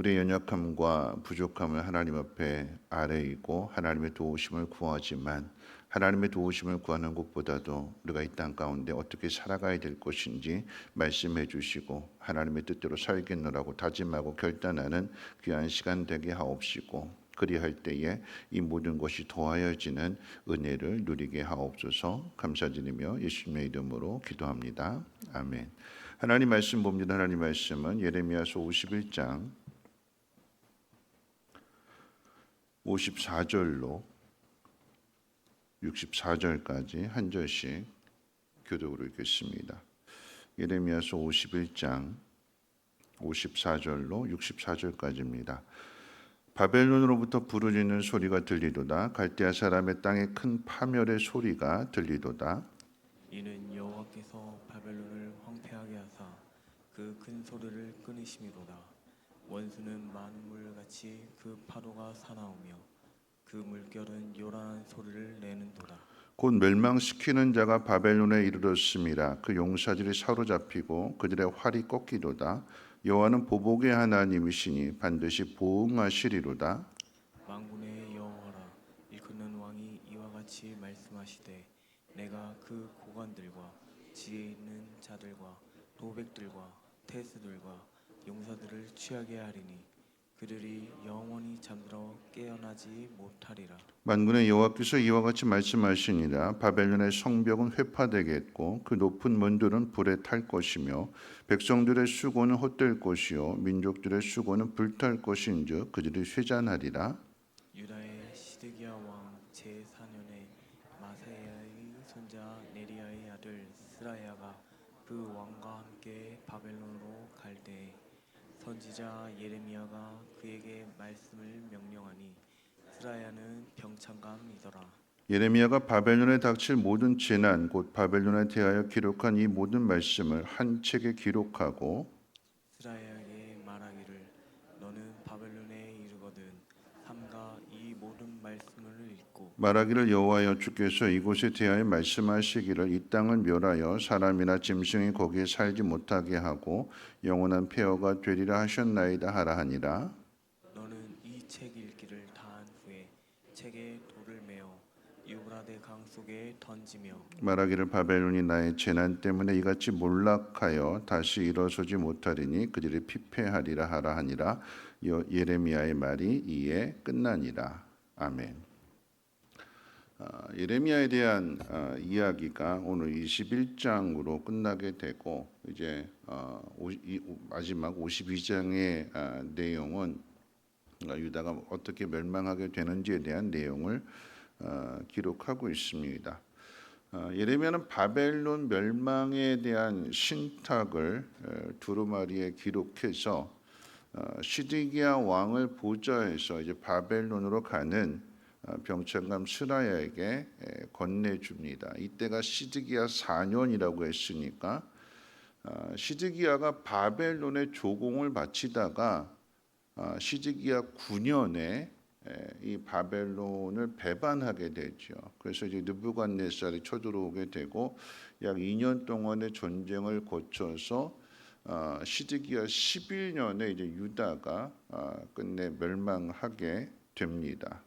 우리의 연약함과 부족함을 하나님 앞에 아뢰이고 하나님의 도우심을 구하지만 하나님의 도우심을 구하는 것보다도 우리가 이 땅 가운데 어떻게 살아가야 될 것인지 말씀해 주시고 하나님의 뜻대로 살겠노라고 다짐하고 결단하는 귀한 시간 되게 하옵시고 그리할 때에 이 모든 것이 더하여지는 은혜를 누리게 하옵소서 감사드리며 예수님의 이름으로 기도합니다. 아멘. 하나님 말씀 봅니다. 하나님 말씀은 예레미야서 51장 54절로 64절까지 한 절씩 교독으로 읽겠습니다. 예레미야서 51장 54절로 64절까지입니다. 바벨론으로부터 부르짖는 소리가 들리도다 갈대아 사람의 땅에 큰 파멸의 소리가 들리도다 이는 여호와께서 바벨론을 황폐하게 하사 그 큰 소리를 끊으심이로다 원수는 많은 물같이 그 파도가 사나우며 그 물결은 요란한 소리를 내는도다 곧 멸망시키는 자가 바벨론에 이르렀습니다. 그 용사들이 사로잡히고 그들의 활이 꺾이도다. 여호와는 보복의 하나님이시니 반드시 보응하시리로다. 만군의 여호와라 일컫는 왕이 이와 같이 말씀하시되 내가 그 고관들과 지혜 있는 자들과 도백들과 태스들과 용사들을 취하게 하리니 그들이 영원히 잠들어 깨어나지 못하리라. 만군의 여호와께서 이와 같이 말씀하시니라. 바벨론의 성벽은 회파되겠고 그 높은 문들은 불에 탈 것이며 백성들의 수고는 헛될 것이요 민족들의 수고는 불탈 것인즉 그들이 쇠잔하리라. 유다의 시드기야 왕 제4년에 마사야의 손자 네리야의 아들 스라야가 그 왕과 함께 때에 선지자 예레미야가 그에게 말씀을 명령하니 스라야는 병창감이더라. 예레미야가 바벨론에 닥칠 모든 재난 곧 바벨론에 대하여 기록한 이 모든 말씀을 한 책에 기록하고 스라야에게 말하기를 너는 바벨론에 이르거든 삼가 이 모든 말씀을 읽고 말하기를 여호와여 주께서 이곳에 대하여 말씀하시기를 이 땅을 멸하여 사람이나 짐승이 거기에 살지 못하게 하고 영원한 폐허가 되리라 하셨나이다 하라 하니라. 너는 이 책 읽기를 다한 후에 책에 돌을 메어 유브라데 강 속에 던지며 말하기를 바벨론이 나의 재난 때문에 이같이 몰락하여 다시 일어서지 못하리니 그들이 피폐하리라 하라 하니라. 여- 예레미야의 말이 이에 끝나니라 아멘. 아, 예레미야에 대한 아, 이야기가 오늘 21장으로 끝나게 되고 이제 오- 마지막 52장의 아, 내용은 아, 유다가 어떻게 멸망하게 되는지에 대한 내용을 어, 기록하고 있습니다. 어, 예레미야는 바벨론 멸망에 대한 신탁을 어, 두루마리에 기록해서 어, 시드기야 왕을 보좌해서 이제 바벨론으로 가는 어, 병창감 스라야에게 에, 건네줍니다. 이때가 시드기야 4년이라고 했으니까 어, 시드기야가 바벨론의 조공을 바치다가 어, 시드기야 9년에 이 바벨론을 배반하게 되죠. 그래서 이제 느부갓네살이 쳐들어오게 되고 약 2년 동안의 전쟁을 거쳐서 어, 시드기야 11년에 이제 유다가 어, 끝내 멸망하게 됩니다.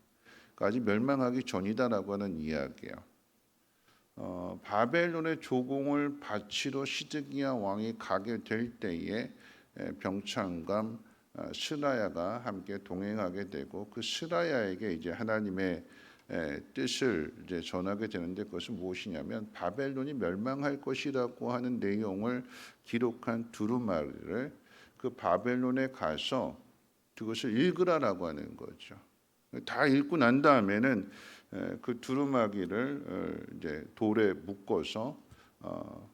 그러니까 아직 멸망하기 전이다라고 하는 이야기예요. 어, 바벨론의 조공을 바치러 시드기야 왕이 가게 될 때에 에, 병창감 어, 스라야가 함께 동행하게 되고 그 스라야에게 이제 하나님의 예, 뜻을 이제 전하게 되는데 그것은 무엇이냐면 바벨론이 멸망할 것이라고 하는 내용을 기록한 두루마리를 그 바벨론에 가서 그것을 읽으라라고 하는 거죠. 다 읽고 난 다음에는 에, 그 두루마기를 어, 이제 돌에 묶어서 어,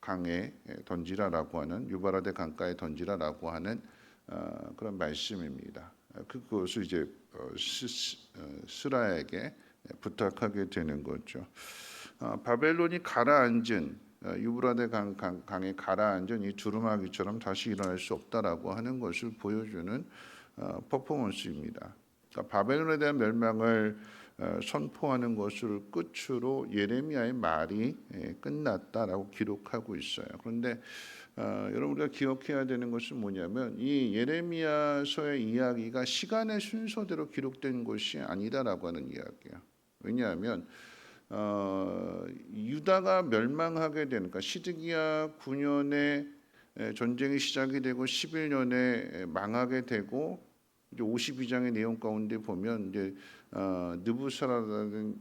강에 던지라라고 하는 유바라데 강가에 던지라라고 하는 어, 그런 말씀입니다. 그것을 이제 어, 스, 스, 어, 스라에게 부탁하게 되는 거죠. 어, 바벨론이 가라앉은 어, 유브라데 강, 강, 강 에 가라앉은 이 두루마기처럼 다시 일어날 수 없다라고 하는 것을 보여주는 어, 퍼포먼스입니다. 그러니까 바벨론에 대한 멸망을 어, 선포하는 것을 끝으로 예레미야의 말이 예, 끝났다라고 기록하고 있어요. 그런데 어, 여러분 우리가 기억해야 되는 것은 뭐냐면 이 예레미야서의 이야기가 시간의 순서대로 기록된 것이 아니다라고 하는 이야기야. 왜냐하면 어, 유다가 멸망하게 되는 그러니까 시드기야 9년에 에, 전쟁이 시작이 되고 11년에 망하게 되고 이제 52장의 내용 가운데 보면 이제 어, 느부사라단이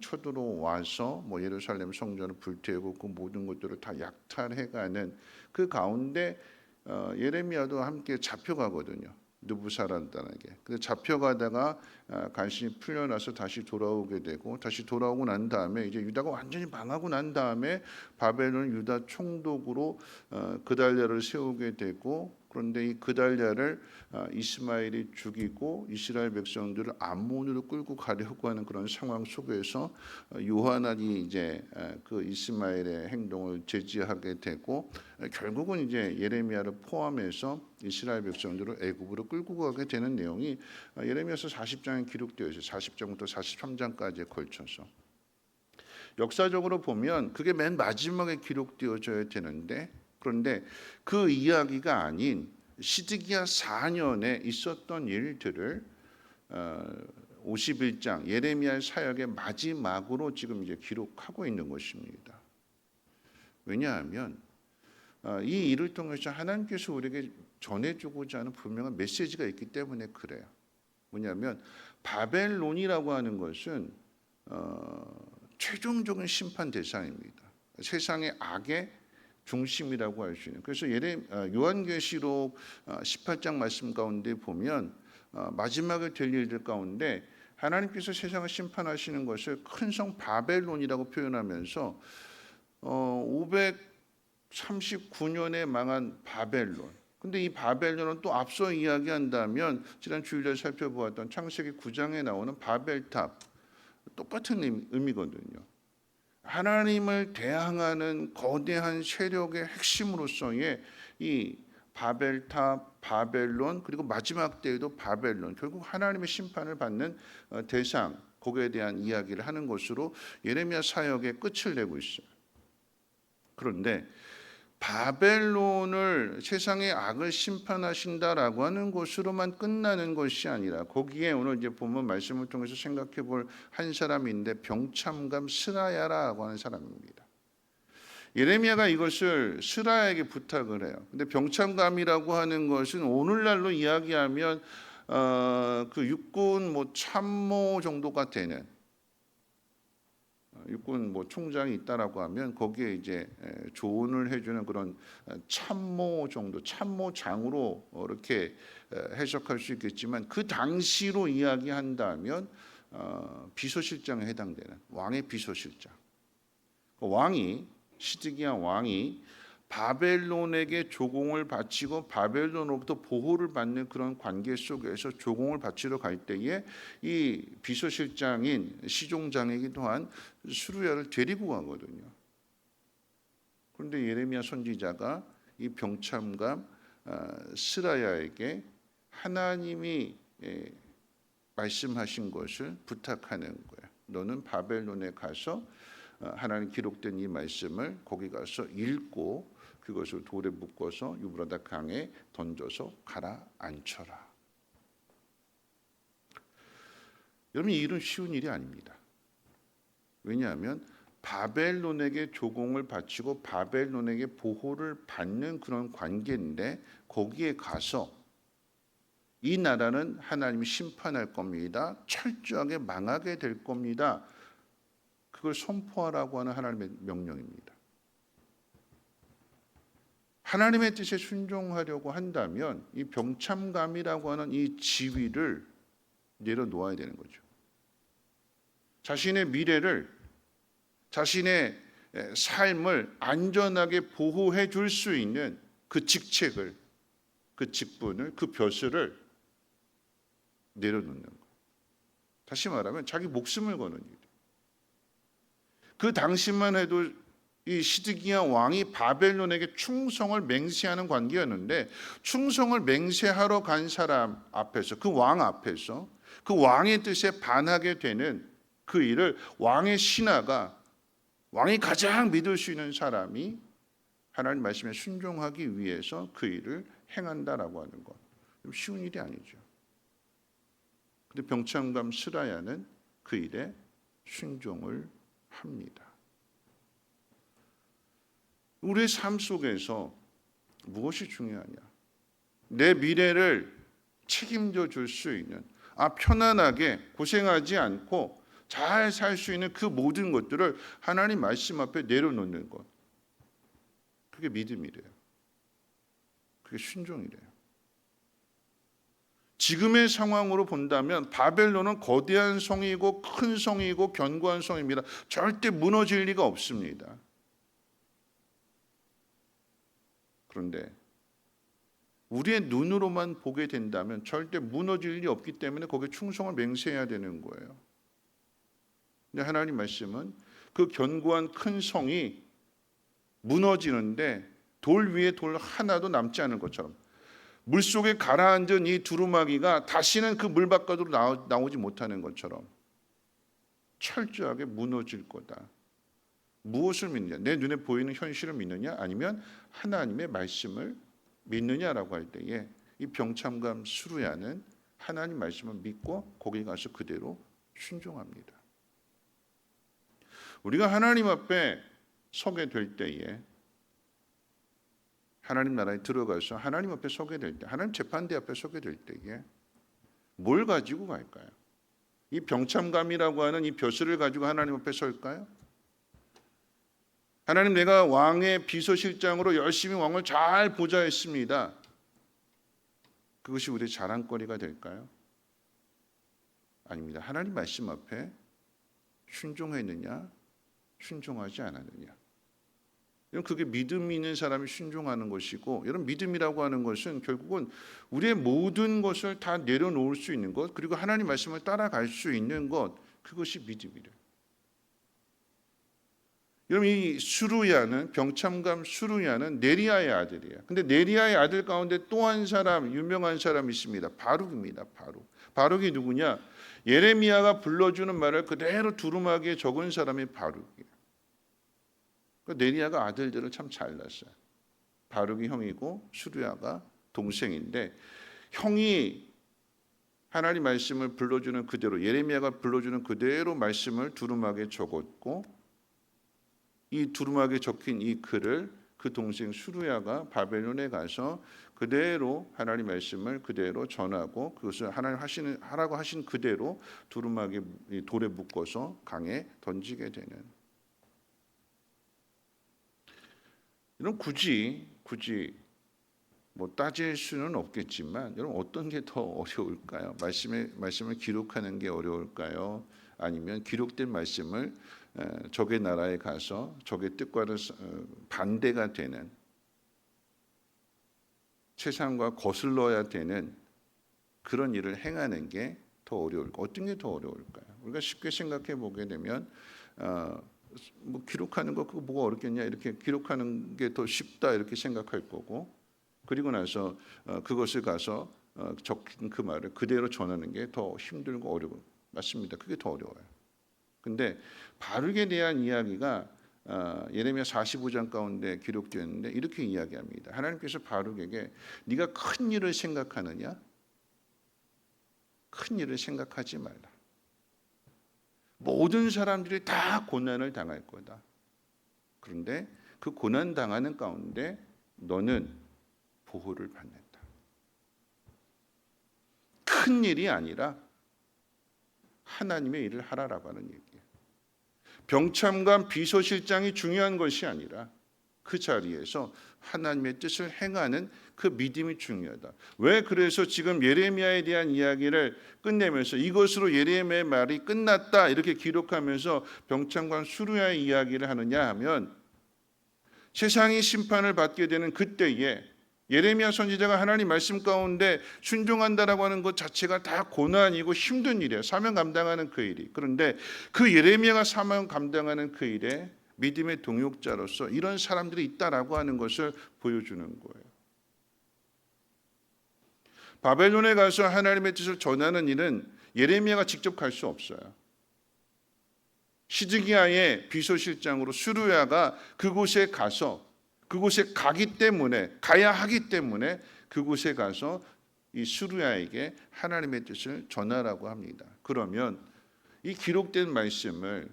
쳐들어와서 뭐 예루살렘 성전을 불태우고 그 모든 것들을 다 약탈해가는 그 가운데 어, 예레미야도 함께 잡혀가거든요. 느부사라단에게. 근데 잡혀가다가 아, 간신히 풀려나서 다시 돌아오게 되고 다시 돌아오고 난 다음에 이제 유다가 완전히 망하고 난 다음에 바벨론 유다 총독으로 어, 그달랴를 세우게 되고 그런데 이 그달랴를 아, 이스마엘이 죽이고 이스라엘 백성들을 암몬으로 끌고 가려고 하는 그런 상황 속에서 어, 요하나니 이제 아, 그 이스마엘의 행동을 제지하게 되고 아, 결국은 이제 예레미야를 포함해서 이스라엘 백성들을 애굽으로 끌고 가게 되는 내용이 아, 예레미야서 40장에 기록되어 있어요. 40장부터 43장까지에 걸쳐서. 역사적으로 보면 그게 맨 마지막에 기록되어져야 되는데 그런데 그 이야기가 아닌 시드기야 4년에 있었던 일들을 어, 51장 예레미야의 사역의 마지막으로 지금 이제 기록하고 있는 것입니다. 왜냐하면 어, 이 일을 통해서 하나님께서 우리에게 전해주고자 하는 분명한 메시지가 있기 때문에 그래요. 뭐냐면 바벨론이라고 하는 것은 어, 최종적인 심판 대상입니다. 세상의 악의 중심이라고 할 수 있는. 그래서 예레 어, 요한계시록 어, 18장 말씀 가운데 보면 어, 마지막에 될 일들 가운데 하나님께서 세상을 심판하시는 것을 큰 성 바벨론이라고 표현하면서 어, 539년에 망한 바벨론. 근데 이 바벨론은 또 앞서 이야기한다면 지난 주일에 살펴보았던 창세기 9장에 나오는 바벨탑 똑같은 의미- 의미거든요. 하나님을 대항하는 거대한 세력의 핵심으로서의 이 바벨탑, 바벨론 그리고 마지막 때에도 바벨론 결국 하나님의 심판을 받는 어, 대상 거기에 대한 이야기를 하는 것으로 예레미야 사역의 끝을 내고 있어요. 그런데 바벨론을 세상의 악을 심판하신다라고 하는 것으로만 끝나는 것이 아니라 거기에 오늘 이제 본문 말씀을 통해서 생각해 볼 한 사람인데 병참감 스라야라고 하는 사람입니다. 예레미야가 이것을 스라야에게 부탁을 해요. 근데 병참감이라고 하는 것은 오늘날로 이야기하면 어, 그 육군 뭐 참모 정도가 되는 육군 뭐 총장이 있다라고 하면 거기에 이제 에, 조언을 해주는 그런 어, 참모 정도 참모장으로 어, 이렇게 에, 해석할 수 있겠지만 그 당시로 이야기한다면 어, 비서실장에 해당되는 왕의 비서실장. 그 왕이 시드기야 왕이 바벨론에게 조공을 바치고 바벨론으로부터 보호를 받는 그런 관계 속에서 조공을 바치러 갈 때에 이 비서실장인 시종장이기도 한 수루야를 데리고 가거든요. 그런데 예레미야 선지자가 이 병참감 아, 스라야에게 하나님이 예, 말씀하신 것을 부탁하는 거예요. 너는 바벨론에 가서 어, 하나님 기록된 이 말씀을 거기 가서 읽고 그것을 돌에 묶어서 유브라다 강에 던져서 가라앉혀라. 여러분 이 일은 쉬운 일이 아닙니다. 왜냐하면 바벨론에게 조공을 바치고 바벨론에게 보호를 받는 그런 관계인데 거기에 가서 이 나라는 하나님이 심판할 겁니다. 철저하게 망하게 될 겁니다. 그걸 선포하라고 하는 하나님의 명령입니다. 하나님의 뜻에 순종하려고 한다면 이 병참감이라고 하는 이 지위를 내려놓아야 되는 거죠. 자신의 미래를 자신의 삶을 안전하게 보호해 줄 수 있는 그 직책을 그 직분을 그 벼슬을 내려놓는 거. 다시 말하면 자기 목숨을 거는 일. 그 당시만 해도 이 시드기야 왕이 바벨론에게 충성을 맹세하는 관계였는데 충성을 맹세하러 간 사람 앞에서 그 왕 앞에서 그 왕의 뜻에 반하게 되는 그 일을 왕의 신하가 왕이 가장 믿을 수 있는 사람이 하나님 말씀에 순종하기 위해서 그 일을 행한다라고 하는 것 쉬운 일이 아니죠. 근데 병참감 스라야는 그 일에 순종을 합니다. 우리의 삶 속에서 무엇이 중요하냐? 내 미래를 책임져 줄 수 있는 아 편안하게 고생하지 않고 잘 살 수 있는 그 모든 것들을 하나님 말씀 앞에 내려놓는 것. 그게 믿음이래요. 그게 순종이래요. 지금의 상황으로 본다면 바벨론은 거대한 성이고 큰 성이고 견고한 성입니다. 절대 무너질 리가 없습니다. 그런데 우리의 눈으로만 보게 된다면 절대 무너질 일이 없기 때문에 거기에 충성을 맹세해야 되는 거예요. 근데 하나님 말씀은 그 견고한 큰 성이 무너지는데 돌 위에 돌 하나도 남지 않은 것처럼 물 속에 가라앉은 이 두루마기가 다시는 그 물 바깥으로 나오, 나오지 못하는 것처럼 철저하게 무너질 거다. 무엇을 믿느냐? 내 눈에 보이는 현실을 믿느냐? 아니면 하나님의 말씀을 믿느냐라고 할 때에 이 병참감 수루야는 하나님 말씀을 믿고 거기 가서 그대로 순종합니다. 우리가 하나님 앞에 서게 될 때에 하나님 나라에 들어가서 하나님 앞에 서게 될 때, 하나님 재판대 앞에 서게 될 때에 뭘 가지고 갈까요? 이 병참감이라고 하는 이 벼슬을 가지고 하나님 앞에 설까요? 하나님 내가 왕의 비서실장으로 열심히 왕을 잘 보좌했습니다. 그것이 우리의 자랑거리가 될까요? 아닙니다. 하나님 말씀 앞에 순종했느냐, 순종하지 않았느냐. 여러분 그게 믿음 있는 사람이 순종하는 것이고 여러분 믿음이라고 하는 것은 결국은 우리의 모든 것을 다 내려놓을 수 있는 것 그리고 하나님 말씀을 따라갈 수 있는 것 그것이 믿음이래요. 여러분 이 수루야는 병참감 수루야는 네리아의 아들이에요. 근데 네리아의 아들 가운데 또 한 사람 유명한 사람이 있습니다. 바룩입니다. 바룩. 바룩이 누구냐? 예레미야가 불러주는 말을 그대로 두루마기에 적은 사람이 바룩이에요. 그 네리아가 아들들을 참 잘났어요. 바룩이 형이고 수루야가 동생인데 형이 하나님 말씀을 불러주는 그대로 예레미야가 불러주는 그대로 말씀을 두루마기에 적었고 이 두루마기에 적힌 이 글을 그 동생 수루야가 바벨론에 가서 그대로 하나님 말씀을 그대로 전하고 그것을 하나님 하시는 하라고 하신 그대로 두루마기 돌에 묶어서 강에 던지게 되는 이런 굳이 굳이 뭐 따질 수는 없겠지만 여러분 어떤 게 더 어려울까요? 말씀에 말씀을 기록하는 게 어려울까요? 아니면 기록된 말씀을 적의 나라에 가서 적의 뜻과는 어, 반대가 되는 세상과 거슬러야 되는 그런 일을 행하는 게 더 어려울까? 어떤 게 더 어려울까요? 우리가 쉽게 생각해 보게 되면 어, 뭐 기록하는 거 그거 뭐가 어렵겠냐 이렇게 기록하는 게 더 쉽다 이렇게 생각할 거고 그리고 나서 어, 그것을 가서 어, 적힌 그 말을 그대로 전하는 게 더 힘들고 어려워 맞습니다. 그게 더 어려워요. 근데 바룩에 대한 이야기가 어, 예레미야 45장 가운데 기록되었는데 이렇게 이야기합니다. 하나님께서 바룩에게 네가 큰 일을 생각하느냐? 큰 일을 생각하지 말라. 모든 사람들이 다 고난을 당할 거다. 그런데 그 고난 당하는 가운데 너는 보호를 받는다. 큰 일이 아니라 하나님의 일을 하라라고 하는 얘기예요. 병참관 비서실장이 중요한 것이 아니라 그 자리에서 하나님의 뜻을 행하는 그 믿음이 중요하다. 왜 그래서 지금 예레미야에 대한 이야기를 끝내면서 이것으로 예레미야의 말이 끝났다 이렇게 기록하면서 병창관 수루야의 이야기를 하느냐 하면 세상이 심판을 받게 되는 그때에 예레미야 선지자가 하나님 말씀 가운데 순종한다라고 하는 것 자체가 다 고난이고 힘든 일이에요. 사명 감당하는 그 일이. 그런데 그 예레미야가 사명 감당하는 그 일에 믿음의 동역자로서 이런 사람들이 있다라고 하는 것을 보여주는 거예요. 바벨론에 가서 하나님의 뜻을 전하는 일은 예레미야가 직접 갈 수 없어요. 시드기야의 비서실장으로 수르야가 그곳에 가서 그곳에 가기 때문에 가야 하기 때문에 그곳에 가서 이 수르야에게 하나님의 뜻을 전하라고 합니다. 그러면 이 기록된 말씀을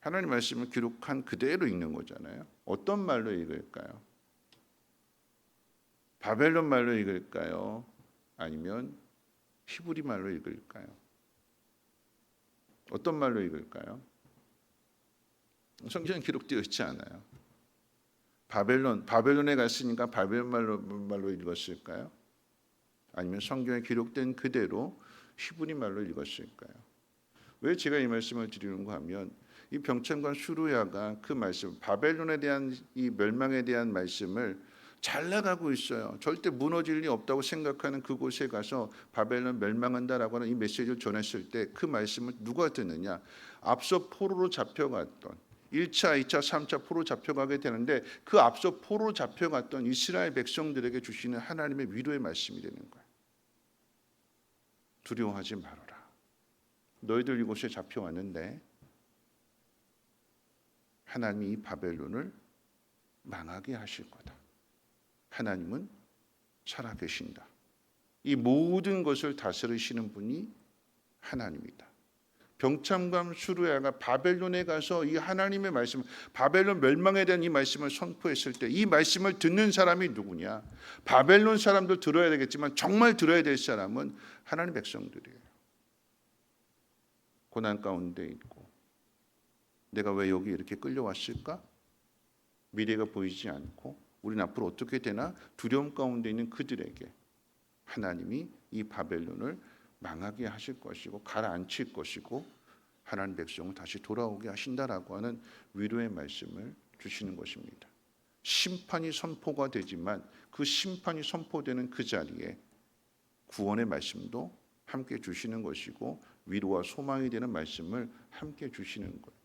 하나님 말씀을 기록한 그대로 읽는 거잖아요. 어떤 말로 읽을까요? 바벨론 말로 읽을까요? 아니면 히브리 말로 읽을까요? 어떤 말로 읽을까요? 성경에 기록되어 있지 않아요. 바벨론 바벨론에 갔으니까 바벨론 말로 말로 읽었을까요? 아니면 성경에 기록된 그대로 히브리 말로 읽었을까요? 왜 제가 이 말씀을 드리는가 하면 이 병천관 수루야가 그 말씀 바벨론에 대한 이 멸망에 대한 말씀을 잘 나가고 있어요. 절대 무너질 리 없다고 생각하는 그곳에 가서 바벨론 멸망한다라고 하는 이 메시지를 전했을 때 그 말씀을 누가 듣느냐? 앞서 포로로 잡혀갔던 1차, 2차, 3차 포로 잡혀가게 되는데 그 앞서 포로 잡혀갔던 이스라엘 백성들에게 주시는 하나님의 위로의 말씀이 되는 거예요. 두려워하지 말아라. 너희들 이곳에 잡혀왔는데 하나님이 이 바벨론을 망하게 하실 거다. 하나님은 살아계신다. 이 모든 것을 다스리시는 분이 하나님이다. 병참감 수루야가 바벨론에 가서 이 하나님의 말씀, 바벨론 멸망에 대한 이 말씀을 선포했을 때 이 말씀을 듣는 사람이 누구냐? 바벨론 사람도 들어야 되겠지만 정말 들어야 될 사람은 하나님 백성들이에요. 고난 가운데 있고 내가 왜 여기 이렇게 끌려왔을까? 미래가 보이지 않고 우리는 앞으로 어떻게 되나 두려움 가운데 있는 그들에게 하나님이 이 바벨론을 망하게 하실 것이고 가라앉힐 것이고 하나님 백성을 다시 돌아오게 하신다라고 하는 위로의 말씀을 주시는 것입니다. 심판이 선포가 되지만 그 심판이 선포되는 그 자리에 구원의 말씀도 함께 주시는 것이고 위로와 소망이 되는 말씀을 함께 주시는 거예요.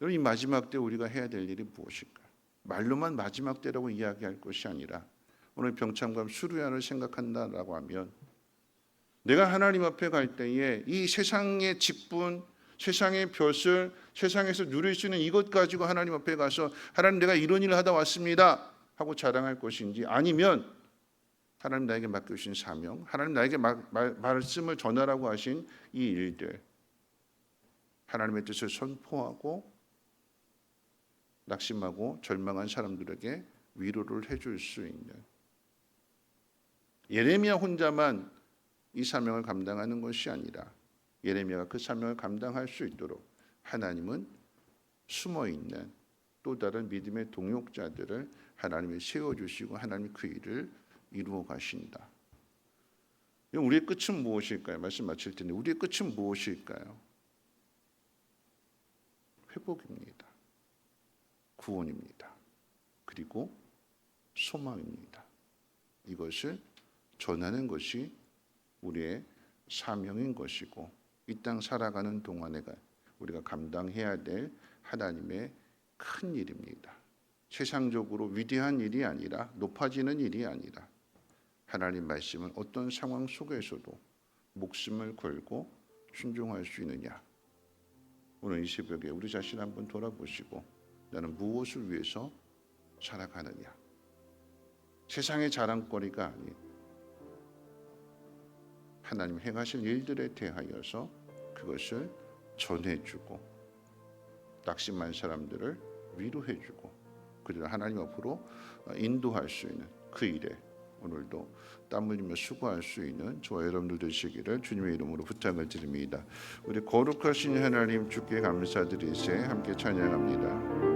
여러분 이 마지막 때 우리가 해야 될 일이 무엇일까? 말로만 마지막 때라고 이야기할 것이 아니라 오늘 병참감 수루야를 생각한다라고 하면 내가 하나님 앞에 갈 때에 이 세상의 직분, 세상의 벼슬, 세상에서 누릴 수 있는 이것 가지고 하나님 앞에 가서 하나님 내가 이런 일을 하다 왔습니다 하고 자랑할 것인지 아니면 하나님 나에게 맡겨주신 사명, 하나님 나에게 마, 마, 말씀을 전하라고 하신 이 일들 하나님의 뜻을 선포하고 낙심하고 절망한 사람들에게 위로를 해줄 수 있는 예레미야 혼자만 이 사명을 감당하는 것이 아니라 예레미야가 그 사명을 감당할 수 있도록 하나님은 숨어 있는 또 다른 믿음의 동역자들을 하나님이 세워 주시고 하나님 그 일을 이루어 가신다. 우리의 끝은 무엇일까요? 말씀 마칠 텐데 우리의 끝은 무엇일까요? 회복입니다. 구원입니다. 그리고 소망입니다. 이것을 전하는 것이 우리의 사명인 것이고 이 땅 살아가는 동안에가 우리가 감당해야 될 하나님의 큰 일입니다. 세상적으로 위대한 일이 아니라 높아지는 일이 아니라 하나님 말씀은 어떤 상황 속에서도 목숨을 걸고 순종할 수 있느냐. 오늘 이 새벽에 우리 자신 한번 돌아보시고 나는 무엇을 위해서 살아가느냐. 세상의 자랑거리가 아닌 하나님 행하실 일들에 대하여서 그것을 전해주고 낙심한 사람들을 위로해주고 그들을 하나님 앞으로 인도할 수 있는 그 일에 오늘도 땀 흘리며 수고할 수 있는 저와 여러분들 되시기를 주님의 이름으로 부탁을 드립니다. 우리 거룩하신 하나님 주께 감사드리세 함께 찬양합니다.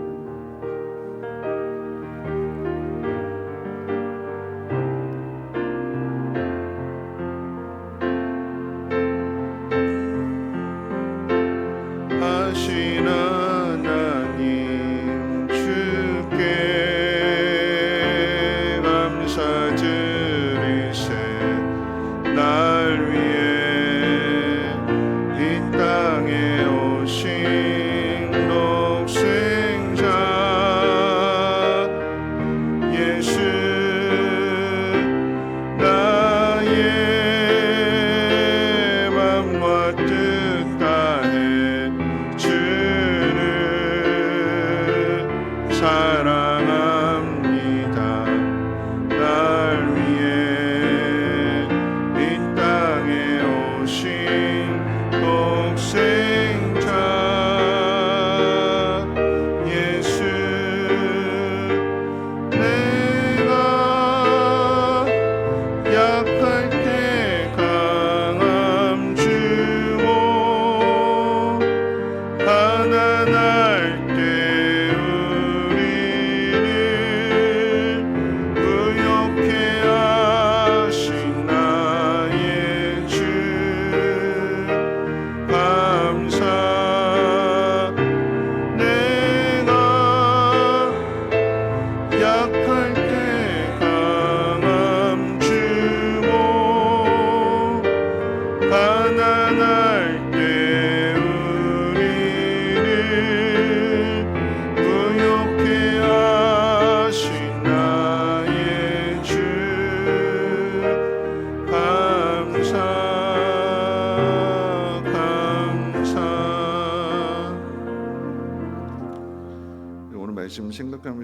감사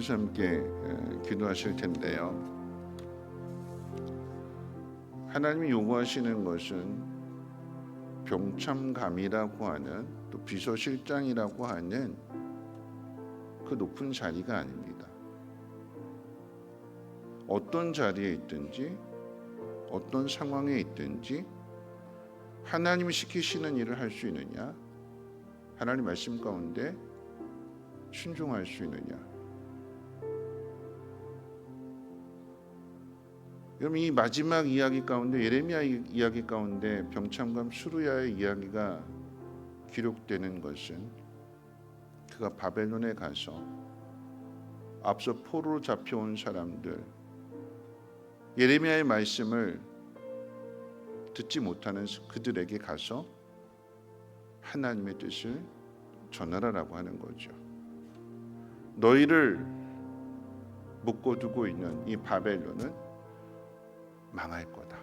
생각하면서 함께 에, 기도하실 텐데요. 하나님이 요구하시는 것은 병참감이라고 하는 또 비서실장이라고 하는 그 높은 자리가 아닙니다. 어떤 자리에 있든지 어떤 상황에 있든지 하나님이 시키시는 일을 할 수 있느냐? 하나님 말씀 가운데 순종할 수 있느냐? 여러분 이 마지막 이야기 가운데 예레미야 이- 이야기 가운데 병참감 수르야의 이야기가 기록되는 것은 그가 바벨론에 가서 앞서 포로로 잡혀온 사람들 예레미야의 말씀을 듣지 못하는 그들에게 가서 하나님의 뜻을 전하라라고 하는 거죠. 너희를 묶어두고 있는 이 바벨론은 망할 거다.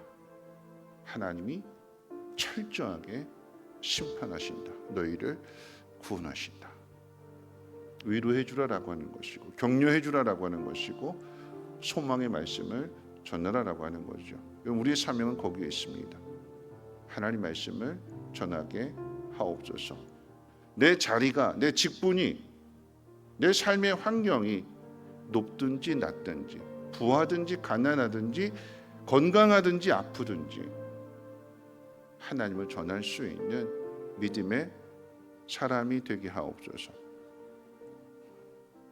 하나님이 철저하게 심판하신다. 너희를 구원하신다. 위로해 주라라고 하는 것이고 격려해 주라라고 하는 것이고 소망의 말씀을 전하라라고 하는 거죠. 우리의 사명은 거기에 있습니다. 하나님 말씀을 전하게 하옵소서. 내 자리가 내 직분이 내 삶의 환경이 높든지 낮든지 부하든지 가난하든지 건강하든지 아프든지 하나님을 전할 수 있는 믿음의 사람이 되게 하옵소서.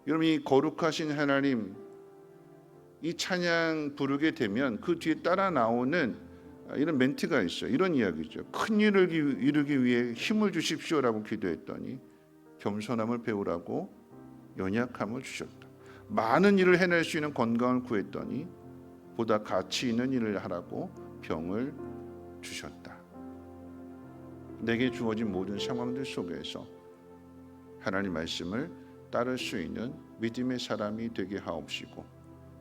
여러분 이 거룩하신 하나님 이 찬양 부르게 되면 그 뒤에 따라 나오는 이런 멘트가 있어요. 이런 이야기죠. 큰 일을 이루기 위해 힘을 주십시오라고 기도했더니 겸손함을 배우라고 연약함을 주셨다. 많은 일을 해낼 수 있는 건강을 구했더니 보다 가치 있는 일을 하라고 병을 주셨다. 내게 주어진 모든 상황들 속에서 하나님 말씀을 따를 수 있는 믿음의 사람이 되게 하옵시고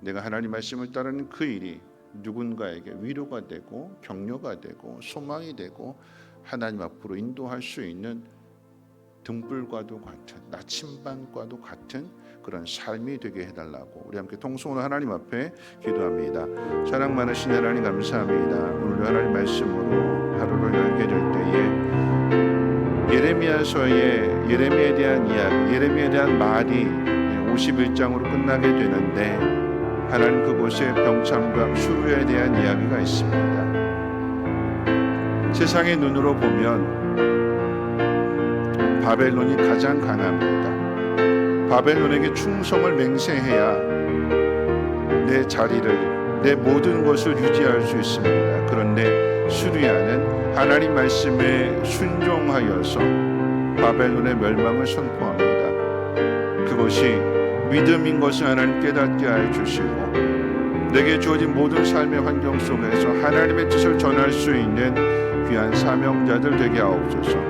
내가 하나님 말씀을 따르는 그 일이 누군가에게 위로가 되고 격려가 되고 소망이 되고 하나님 앞으로 인도할 수 있는 등불과도 같은 나침반과도 같은 그런 삶이 되게 해달라고 우리 함께 통성으로 하나님 앞에 기도합니다. 사랑 많으신 하나님 감사합니다. 오늘도 하나님 말씀으로 하루를 열게 될 때에 예레미야서의 예레미야에 대한 이야기, 예레미야에 대한 말이 51장으로 끝나게 되는데 하나님 그곳에 병참과 수르에 대한 이야기가 있습니다. 세상의 눈으로 보면 바벨론이 가장 강합니다. 바벨론에게 충성을 맹세해야 내 자리를 내 모든 것을 유지할 수 있습니다. 그런데 수리아는 하나님 말씀에 순종하여서 바벨론의 멸망을 선포합니다. 그것이 믿음인 것을 하나님 깨닫게 해 주시고 내게 주어진 모든 삶의 환경 속에서 하나님의 뜻을 전할 수 있는 귀한 사명자들 되게 하옵소서.